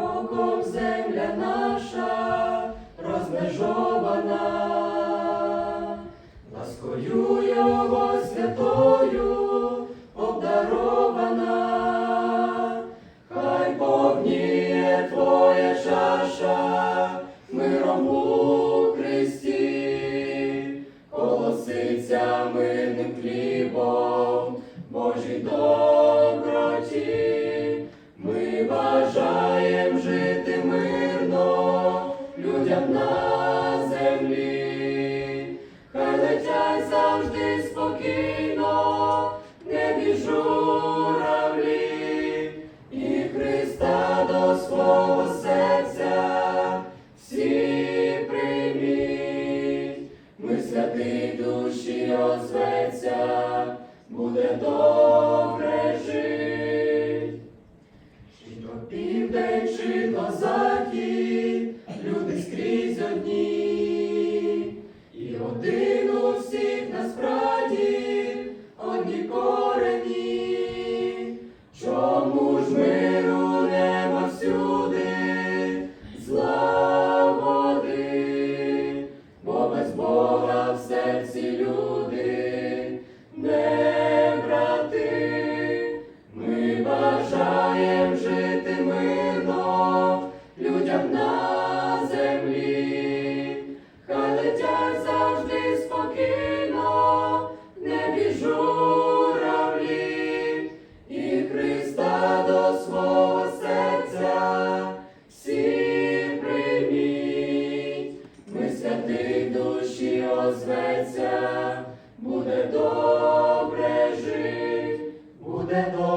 роком земля наша розмежована, ласкою його святою обдарована, хай повніє твоя чаша, миром у Христі, колоситься мирним хлібом, Божій доброті. Ми людям на землі, хай летять завжди спокійно, небі журавлі, і Христа до свого серця всі прийміть, ми святий душі озветься, буде добре жить. Чи то південь, чи то захід, маєм жити мирно людям на землі, хай летять завжди спокійно, не біжу журавлі, і Христа до свого серця всі прийміть, ми святих душі озветься, буде добре жити, буде добре.